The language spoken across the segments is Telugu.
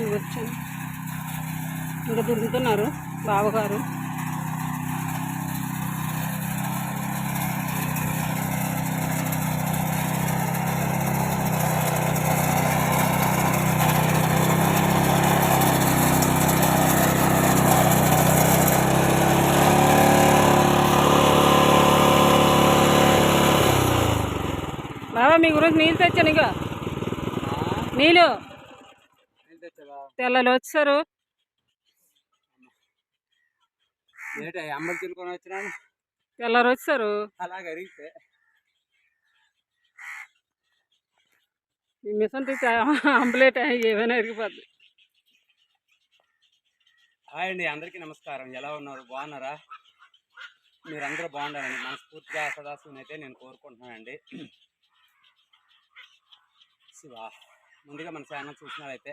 ఇవి వచ్చాను ఇంకా దురుకుతున్నారు బావగారు. బాబా మీ గురించి నీళ్ళు తెచ్చాను ఇక నీళ్ళు. తెల్లలు వచ్చారు తెల్లరు వచ్చారు ఈ మిషన్ తీసి అంబులేట్ ఏమైనా ఇరిగిపోద్ది హాయ్ అండి అందరికీ నమస్కారం. ఎలా ఉన్నారు? బాగున్నారా? మీరందరూ బాగుండాలని మనస్ఫూర్తిగా సదాశివుని అయితే నేను కోరుకుంటున్నానండి. శివ ముందుగా మన ఛానల్ చూసినారైతే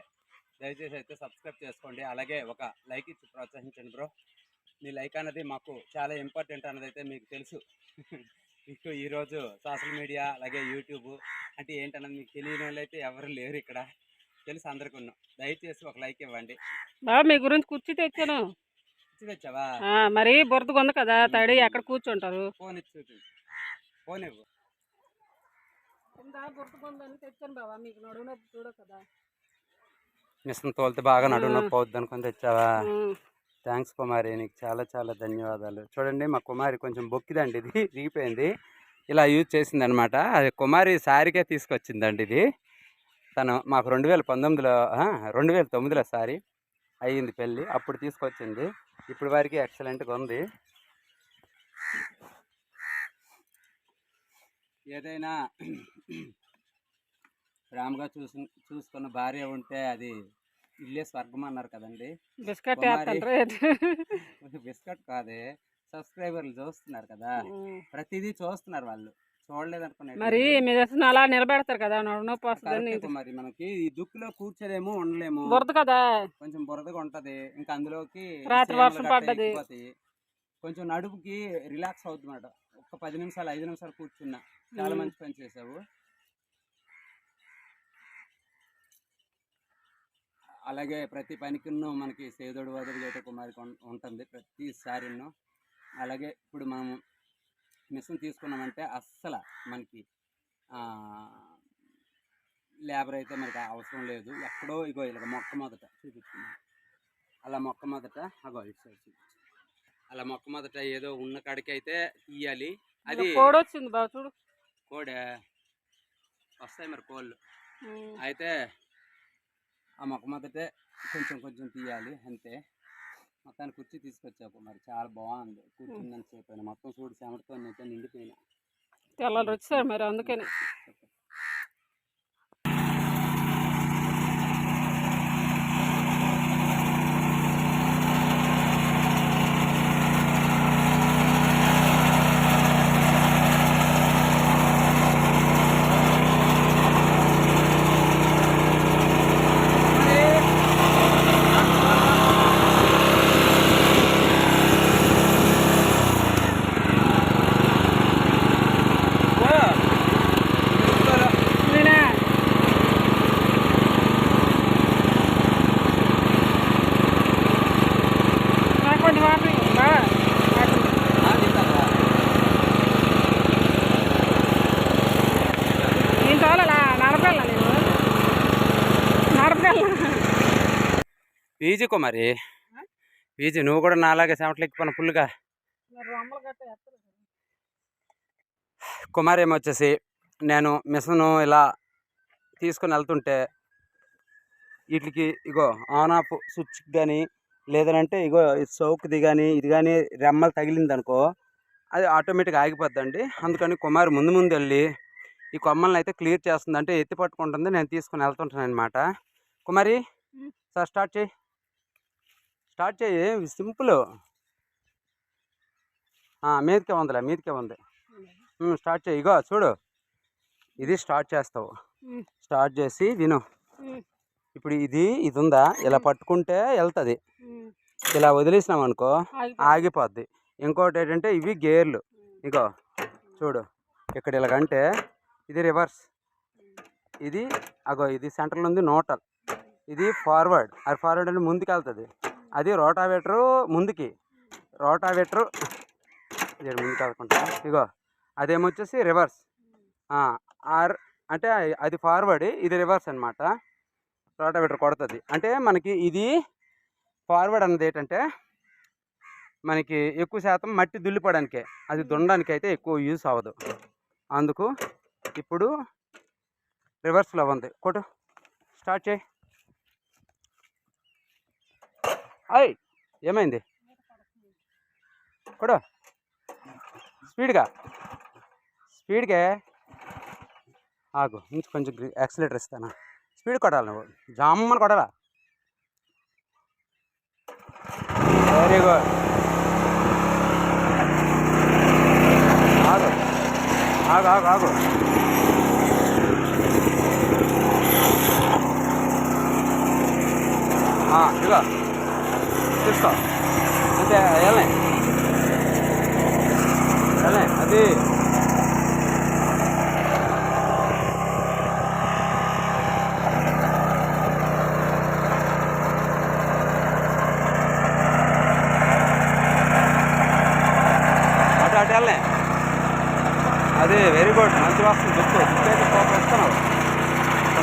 దయచేసి అయితే సబ్స్క్రైబ్ చేసుకోండి. అలాగే ఒక లైక్ ఇచ్చి ప్రోత్సహించండి బ్రో మీ లైక్ అనేది మాకు చాలా ఇంపార్టెంట్ అన్నది అయితే మీకు తెలుసు. మీకు ఈరోజు సోషల్ మీడియా అలాగే యూట్యూబ్ అంటే ఏంటన్నది మీకు తెలియని వాళ్ళు అయితే ఎవరు లేరు ఇక్కడ. తెలుసు అందరికీ ఉన్నాం దయచేసి ఒక లైక్ ఇవ్వండి. బాబా మీ గురించి కుర్చీ తెచ్చాను. తెచ్చావా? ఆ, మరి బురదగా ఉంది కదా తడి ఎక్కడ కూర్చుంటారు? ఫోన్ ఇచ్చి ఫోన్ ఇవ్వు. ఉందని తెచ్చాను బాబా మీకు నడువు నొప్పి చూడ కదా మిషన్ తోలితే బాగా నడువు నొప్పి అవుద్ది అనుకుని తెచ్చావా. థ్యాంక్స్ కుమారి నీకు చాలా చాలా ధన్యవాదాలు. చూడండి మా కుమారి కొంచెం బొక్కిదండి ఇది రిగిపోయింది ఇలా యూజ్ చేసింది అనమాట అది కుమారి సారీకే తీసుకొచ్చిందండి ఇది. తను మాకు రెండు వేల పంతొమ్మిదిలో రెండు వేల తొమ్మిదిలో సారీ అయ్యింది పెళ్ళి అప్పుడు తీసుకొచ్చింది. ఇప్పుడు వరకు ఎక్సలెంట్గా ఉంది. ఏదైనా ప్రేమగా చూసు చూసుకున్న భార్య ఉంటే అది ఇల్లే స్వర్గం అన్నారు కదండి. బిస్కెట్ బిస్కెట్ కాదే సబ్స్క్రైబర్లు చూస్తున్నారు కదా. ప్రతిదీ చూస్తున్నారు వాళ్ళు. చూడలేదు అనుకునే మరి మీ దర్శనం అలా నిలబెడతారు కదా నొప్పి. మరి మనకి. ఈ దుక్కులో కూర్చోలేము ఉండలేము. బురద కదా. కొంచెం బురదగా ఉంటది. ఇంకా అందులోకి రాత్రి వర్షం పడ్డది. కొంచెం నడుపుకి రిలాక్స్ అవుతుంది ఒక పది నిమిషాలు ఐదు నిమిషాలు కూర్చున్నా. చాలా. మంచి పని చేసావు. అలాగే ప్రతి పనికిన్నో మనకి సేదోడు వదడు చేత కుమారికి ఉం- ఉంటుంది ప్రతిసారిన్నో. అలాగే ఇప్పుడు మనం మిషన్ తీసుకున్నామంటే అస్సలు మనకి లేబర్ అయితే మనకి అవసరం లేదు. ఎక్కడో ఇగో ఇలాగ మొక్క మొదట చూపించుకున్నాం అలా మొక్క మొదట అగో ఇటు సైడ్ చూపించు. అలా మొక్క మొదట ఏదో ఉన్న కాడికి అయితే తీయాలి. అది కోడి వచ్చింది బాబు చూడు. కోడే? వస్తాయి మరి కోళ్ళు. అయితే ఆ మొక్క మొదటే కొంచెం కొంచెం తీయాలి అంతే. మొత్తాన్ని కుర్చీ తీసుకొచ్చావు మరి. చాలా బాగుంది. కూర్చుందని చెప్పాను మొత్తం చూడు చెమటతో నిండిపోయినా. తెల్లలు వచ్చారు మరి అందుకని నేనా నాకు కొంచెం వాటర్ ఇవ్వు, బావా వాటర్. నేను తోలలా నడపగల నేను నడపగల పీజీ కుమారి పీజీ నువ్వు కూడా నాలాగే చెమటలు ఎక్కిపోయిన ఫుల్గా. కుమారి ఏమొచ్చేసి నేను మిషను ఇలా తీసుకొని వెళ్తుంటే వీటికి ఇగో ఆన్ ఆఫ్ స్విచ్ కానీ లేదనంటే ఇగో సౌక్ది కానీ ఇది కానీ రెమ్మలు తగిలింది అనుకో అది ఆటోమేటిక్గా ఆగిపోద్దండి. అందుకని కుమారి ముందు ముందు వెళ్ళి ఈ కొమ్మల్ని అయితే క్లియర్ చేస్తుంది అంటే ఎత్తి పట్టుకుంటుంది నేను తీసుకొని వెళ్తుంటాను అనమాట కుమారి. సార్ స్టార్ట్ చేయి. స్టార్ట్ చేయి సింపుల్. మీదకే ఉందిలే మీదకే ఉంది. స్టార్ట్ చేయి. ఇగో చూడు. ఇది స్టార్ట్ చేస్తావు. స్టార్ట్ చేసి విను. ఇప్పుడు ఇది ఇది ఉందా ఇలా పట్టుకుంటే వెళ్తుంది. ఇలా వదిలేసినాం అనుకో. ఆగిపోద్ది. ఇంకోటి ఏంటంటే ఇవి గేర్లు. ఇగో చూడు. ఇక్కడ ఇలాగంటే ఇది రివర్స్. ఇది అగో ఇది సెంటర్లో ఉంది నోటల్. ఇది ఫార్వర్డ్. అది ఫార్వర్డ్ అంటే ముందుకు వెళ్తుంది అది రోటావేటరు ముందుకి. రోటావేటరు ఇది ముందుకు వెళ్తుంటా ఇగో అదేమొచ్చేసి రివర్స్. ఆర్ అంటే అది ఫార్వర్డ్ ఇది రివర్స్ అనమాట రోటావేటర్ కొడుతుంది. అంటే మనకి ఇది ఫార్వర్డ్ అన్నది ఏంటంటే మనకి ఎక్కువ శాతం మట్టి దుల్లిపోవడానికే. అది దున్నడానికి అయితే ఎక్కువ యూస్ అవ్వదు. అందుకు ఇప్పుడు రివర్స్లో ఉంది. కొట్టు. స్టార్ట్ చేయి. అయ్ ఏమైంది? కొడు. స్పీడ్గా. స్పీడ్గా ఆగు ఇంచు కొంచెం యాక్సిలేటర్ ఇస్తాను? స్పీడ్ కొట్టాలి నువ్వు. జామ్మని కొట్టాలా? Very good. ఆగు. ఆగు ఆగు ఆగు. ఆ, ఇదిగో. చూస్తా. అంతే వెళ్ళే వెళ్ళే అది. వెళ్ళే అది వెరీ గుడ్ మంచి వస్తుంది. దుప్పు దుక్కు అయితే కోపం వస్తున్నావు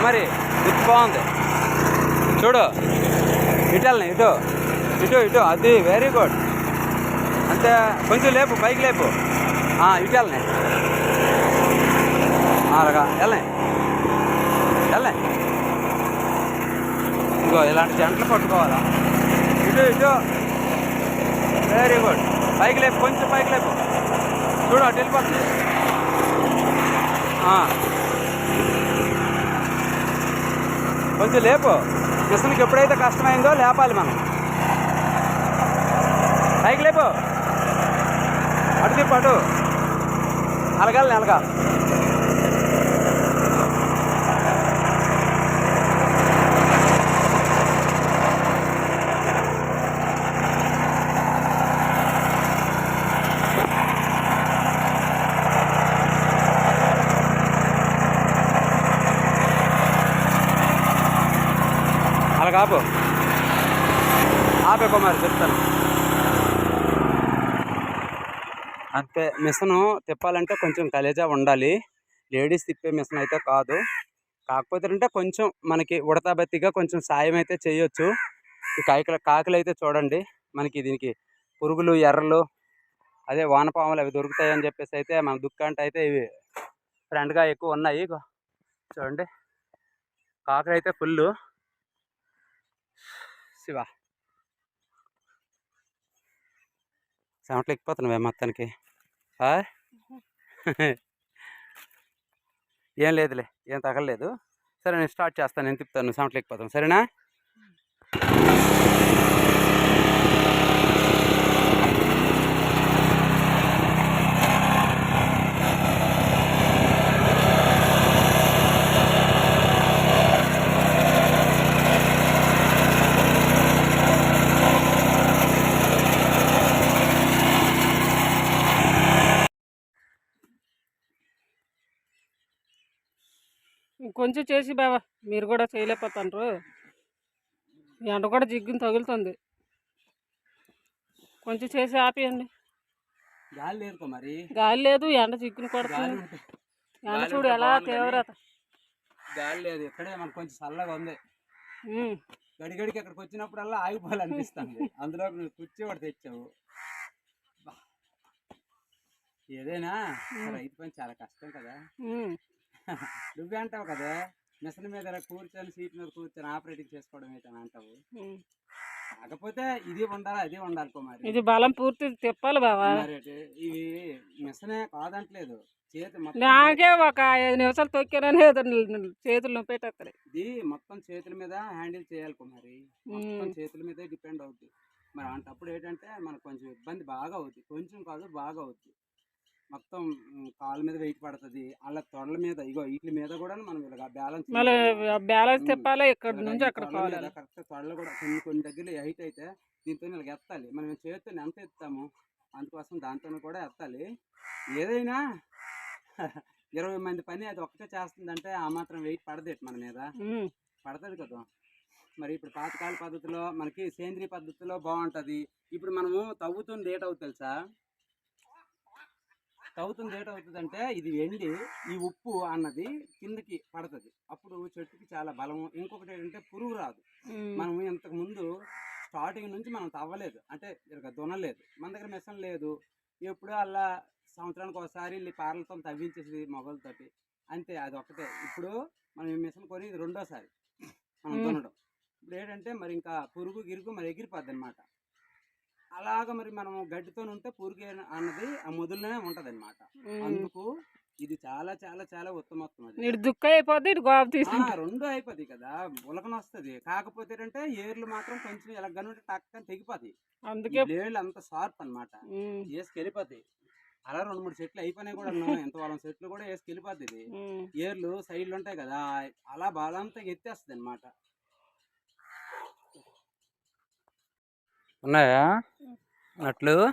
మరి దుప్పు బాగుంది. చూడు. ఇటు వెళ్ళిన ఇటు. ఇటు ఇటు అది వెరీ గుడ్ అంతే కొంచెం లేపు పైకి లేపు. ఇటు వెళ్ళనే. అలాగా వెళ్ళే వెళ్ళే ఇంకో ఇలాంటి జంటలు పట్టుకోవాలా? ఇటు ఇటు. వెరీ గుడ్ పైకి లేపు కొంచెం పైకి లేపు. చూడు అటు వెళ్ళిపోతుంది. కొంచెం లేపు. మిషన్కి ఎప్పుడైతే కష్టమైందో లేపాలి మనం. పైకి లేపు. అటు తిప్పు అటు. అలగాలి అలగా అలాగ. ఆపు ఆపే కుమార్ చెప్తాను. అంతే మిషను తిప్పాలంటే కొంచెం గలీజా ఉండాలి. లేడీస్ తిప్పే మిషన్ అయితే కాదు. కాకపోతే అంటే కొంచెం మనకి ఉడతాబత్తిగా కొంచెం సాయం అయితే చేయొచ్చు. ఈ కాయకల కాకులు అయితే చూడండి. మనకి దీనికి పురుగులు ఎర్రలు అదే వానపాములు అవి దొరుకుతాయి అని చెప్పేసి అయితే మన దుక్కంట అయితే ఇవి ఫ్రెండ్గా ఎక్కువ ఉన్నాయి. చూడండి. కాకులు అయితే ఫుల్ శివ. సెవెంట్లు ఎక్కిపోతున్నావే మొత్తానికి ఏం లేదులే ఏం తగలలేదు. సరే నేను స్టార్ట్ చేస్తాను నేను తిప్పుతాను నువ్వు చెమటలు ఎక్కిపోతాను సరేనా? ఇంకొంచెం చేసి బాబా మీరు కూడా చేయలేకపోతాండ్రు. ఈ ఎండ కూడా జిగ్గుని తగులుతుంది. కొంచెం చేసి ఆపేయండి. గాలి లేదు మరి. గాలి లేదు ఎండ జిగ్గుని కొడుతుంది. ఎండ చూడు ఎలా. తీవ్రత. గాలి లేదు ఇక్కడే మనకు కొంచెం చల్లగా ఉంది. గడిగడికి ఇక్కడికి వచ్చినప్పుడల్లా ఆగిపోవాలనిపిస్తుంది. అందులో నువ్వు కుర్చీ ఒకటి తెచ్చావు. ఏదైనా రైతు పని చాలా కష్టం కదా. నువ్వే అంటావు కదా? మిషన్ మీద కూర్చొని సీట్ మీద కూర్చొని ఆపరేటింగ్ చేసుకోవడం ఏంటని అంటావు. కాకపోతే ఇది ఉండాలి అది ఉండాలి కుమారి. ఇది బలం పూర్తి తిప్పాలి బావా. మరి ఇవి మిషనే కాదంటలేదు. చేతి మొత్తం నాకే ఒక ఐదు నిమిషాలు తొక్కానని చేతులు నొప్పి పెట్టేస్తారు ఇది మొత్తం చేతుల మీద హ్యాండిల్ చేయాలి కుమారి. మొత్తం చేతుల మీదే డిపెండ్ అవుద్ది. మరి అలాంటప్పుడు ఏంటంటే మనకు కొంచెం ఇబ్బంది బాగా అవుద్ది. కొంచెం కాదు బాగా అవుద్ది. మొత్తం కాళ్ళ మీద వెయిట్ పడుతుంది. అలా తొడల మీద ఇగో వీటి మీద కూడా మనం ఇలా బ్యాలెన్స్ మళ్ళీ బ్యాలెన్స్ ఉమ్. తిప్పాలి? ఇక్కడ నుంచి అక్కడ కరెక్ట్ తొడలు కూడా కొన్ని కొన్ని దగ్గర హైట్ అయితే దీంతో ఇలా ఎత్తాలి. మనం చేతితో ఎంత ఎత్తాము? అందుకోసం దాంతో కూడా ఎత్తాలి. ఏదైనా ఇరవై మంది పని అది ఒక్కటే చేస్తుందంటే ఆ మాత్రం వెయిట్ పడదేటి మన మీద. పడుతుంది కదా. మరి ఇప్పుడు పాతకాల పద్ధతిలో మనకి సేంద్రియ పద్ధతిలో బాగుంటది. ఇప్పుడు మనము తవ్వుతుంది ఏటవుతుంది తెలుసా? తవ్వుతుంది ఏటవుతుంది అంటే ఇది ఎండి ఈ ఉప్పు అన్నది కిందకి పడుతుంది. అప్పుడు చెట్టుకి చాలా బలం ఇంకొకటి ఏంటంటే పురుగు రాదు. మనం ఇంతకు ముందు స్టార్టింగ్ నుంచి మనం తవ్వలేదు. అంటే ఇక దున్నలేదు మన దగ్గర మిషన్ లేదు. ఎప్పుడు అలా సంవత్సరానికి ఒకసారి పారలతో తవ్వించేసి మొగలతోటి. అంతే అది ఒకటే ఇప్పుడు మనం ఈ మిషన్ కొని రెండోసారి మనం. దున్నడం. ఇప్పుడు ఏంటంటే మరి ఇంకా పురుగు గిరుగు మరి ఎగిరిపోద్ది అనమాట అలాగ మరి మనం గడ్డితో ఉంటే పురుగు ఏ- అన్నది ఆ మొదలునే ఉంటది అనమాట. అందుకు ఇది చాలా చాలా చాలా ఉత్తమత్వం అది. ఇటు దుక్క అయిపోద్ది ఇటు గోప తీసుకుంటా. రెండు అయిపోతాయి కదా ఉలకన వస్తుంది. కాకపోతే ఏంటంటే ఏర్లు మాత్రం కొంచెం ఇలా గనుంటే టక్కని తెగిపోతాయి. అందుకే బ్లేడ్లు అంత షార్ప్ అనమాట ఉమ్. వేసుకు వెళ్ళిపోతాయి అలా రెండు మూడు సెట్లు అయిపోయినాయి కూడా ఎంత వాళ్ళ సెట్లు కూడా వేసుకు వెళ్ళిపోద్ది ఇది. ఉమ్. ఏర్లు సైడ్లు ఉంటాయి కదా అలా బలంతా ఎత్తేస్తుంది అనమాట ఉన్నాయా? నట్లు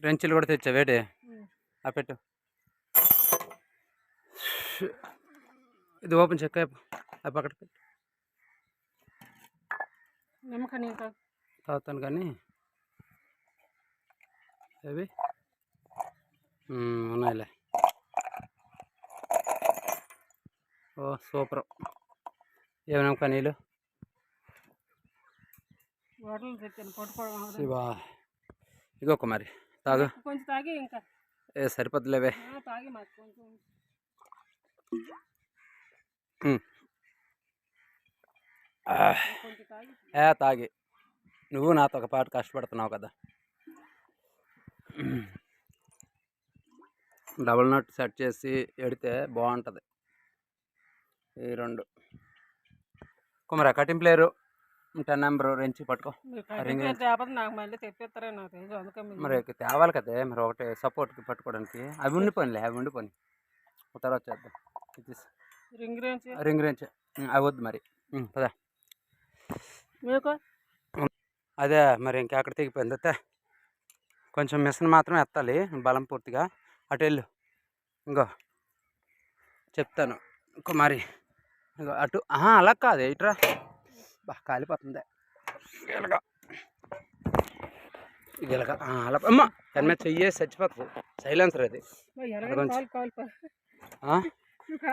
రెంచులు కూడా తెచ్చా వేటి. ఆ పెట్టు. ఇది ఓపెన్ చెక్ ఆ పక్కన పెట్టు. తాగుతాను కానీ. అవి? ఉన్నాయిలే. Oh super. ఏమైనా నీళ్ళు? బాటిల్ తెచ్చాను పట్టుకోవడం శివా. మరి తాగు. కొంచెం తాగి ఇంకా. ఏ సరిపోద్దులేవే ఆ, తాగి కొంచెం. ఏ తాగి. నువ్వు నాతో ఒక పాటు కష్టపడుతున్నావు కదా. డబుల్ నట్ సెట్ చేసి ఎడితే బాగుంటుంది. ఈ రెండు. కుమరా cutting player. Ten number wrench పట్టుకో. మీరు రింగ్ కట్టిన తేపది నాకు మళ్ళీ తెప్పిస్తారే నాకు తెలుసు అందుకే మీరు మరి తేవాలి కదే మరి ఒకటి సపోర్ట్కి పట్టుకోవడానికి. అవి ఉండిపోయినలే అవి ఉండిపోయి తర్వాత చేద్దాం. రింగ్ రేంజ్ రింగ్ అవి వద్దు మరి. ఉమ్, పద. మీకు? అదే మరి ఇంకెక్కడ తెగిపోయింది. అత్తే కొంచెం మిషన్ మాత్రం ఎత్తాలి బలం పూర్తిగా. అటు వెళ్ళు. ఇంకో. చెప్తాను. ఇంకో మరి. ఇంకో అటు అలా కాదు ఇటురా. కాలిపోతుంది. ఇలాగా ఇలాగా ఆ, అలా అమ్మ దాని మీద చెయ్యి చచ్చిపోతుంది. సైలెన్సర్ అది. ఎరగని కొంచెం. కాలు కాలు ఆ?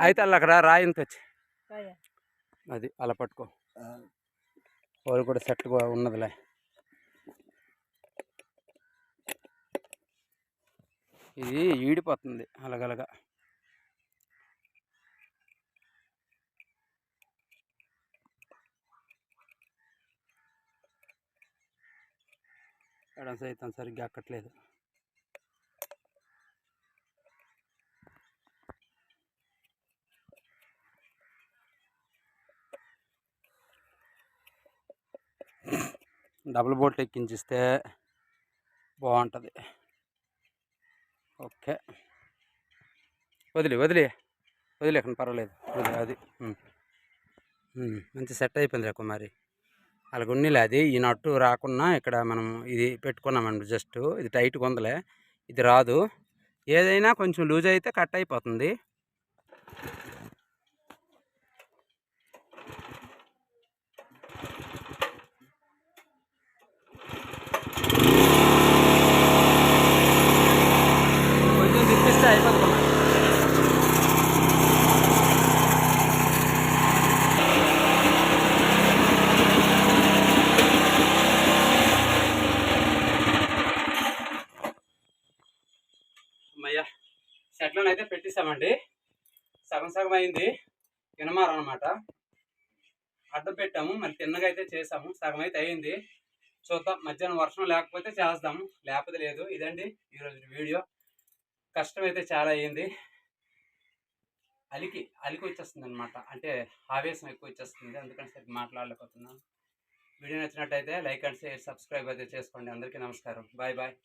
అయితే అలా అక్కడ రాయింత వచ్చి. కాయ. అది అలా పట్టుకో. వాళ్ళు కూడా సెట్గా ఉన్నదిలే. ఇది ఈడిపోతుంది. అలాగలగా ఎడం సైతం సరిగ్గా అక్కట్లేదు. డబుల్ బోల్ట్ ఎక్కించిస్తే బాగుంటుంది. ఓకే. వదిలే వదిలే. వదిలేకండి పర్వాలేదు. వదిలే అది. మంచి సెట్ అయిపోయింది రా కుమారి. అలాగ అది ఈ నట్టు రాకున్నా ఇక్కడ మనం ఇది పెట్టుకున్నామండి జస్ట్. ఇది టైట్గా ఉందిలే ఇది రాదు. ఏదైనా కొంచెం లూజ్ అయితే కట్ అయిపోతుంది కొంచెం తిప్పిస్తే అయిపోతుంది కుమారి. అమ్మయ్య సెట్లను అయితే పెట్టేసామండి సగం సగం అయింది. తినమారు అనమాట అడ్డం పెట్టాము. మరి తిన్నగా అయితే చేసాము. సగం అయితే అయింది. చూద్దాం. మధ్యాహ్నం వర్షం లేకపోతే చేస్తాము లేకపోతే లేదు. ఇదండి ఈరోజు వీడియో. కష్టం అయితే చాలా అయ్యింది అలికి అలికి వచ్చేస్తుంది అనమాట అంటే ఆవేశం ఎక్కువ వచ్చేస్తుంది. అందుకని సరిగ్గా మాట్లాడలేకపోతున్నాను. వీడియో నచ్చినట్టయితే లైక్ అండ్ షేర్ సబ్స్క్రైబ్ అయితే చేసుకోండి. అందరికీ నమస్కారం. Bye bye.